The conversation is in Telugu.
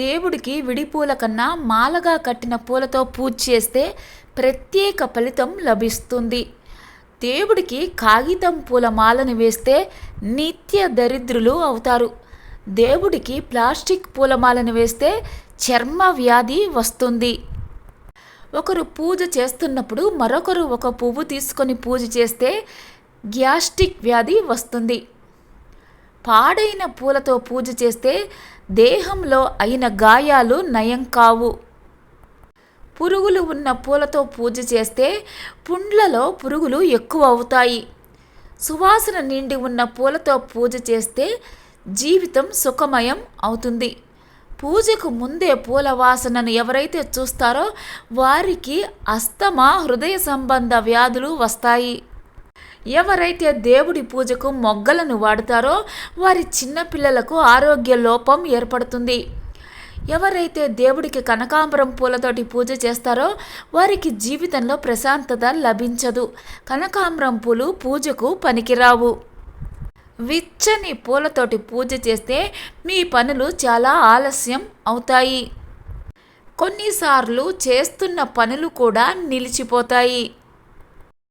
దేవుడికి విడిపూల కన్నా మాలగా కట్టిన పూలతో పూజ చేస్తే ప్రత్యేక ఫలితం లభిస్తుంది. దేవుడికి కాగితం పూల మాలను వేస్తే నిత్య దరిద్రులు అవుతారు. దేవుడికి ప్లాస్టిక్ పూలమాలను వేస్తే చర్మ వ్యాధి వస్తుంది. ఒకరు పూజ చేస్తున్నప్పుడు మరొకరు ఒక పువ్వు తీసుకొని పూజ చేస్తే గ్యాస్ట్రిక్ వ్యాధి వస్తుంది. పాడైన పూలతో పూజ చేస్తే దేహంలో అయిన గాయాలు నయం కావు. పురుగులు ఉన్న పూలతో పూజ చేస్తే పుండ్లలో పురుగులు ఎక్కువ అవుతాయి. సువాసన నిండి ఉన్న పూలతో పూజ చేస్తే జీవితం సుఖమయం అవుతుంది. పూజకు ముందే పూల వాసనను ఎవరైతే చూస్తారో వారికి అస్తమా హృదయ సంబంధ వ్యాధులు వస్తాయి. ఎవరైతే దేవుడి పూజకు మొగ్గలను వాడతారో వారి చిన్నపిల్లలకు ఆరోగ్య లోపం ఏర్పడుతుంది. ఎవరైతే దేవుడికి కనకాంబరం పూలతోటి పూజ చేస్తారో వారికి జీవితంలో ప్రశాంతత లభించదు. కనకాంబరం పూలు పూజకు పనికిరావు. విచ్చని పూలతోటి పూజ చేస్తే మీ పనులు చాలా ఆలస్యం అవుతాయి. కొన్నిసార్లు చేస్తున్న పనులు కూడా నిలిచిపోతాయి.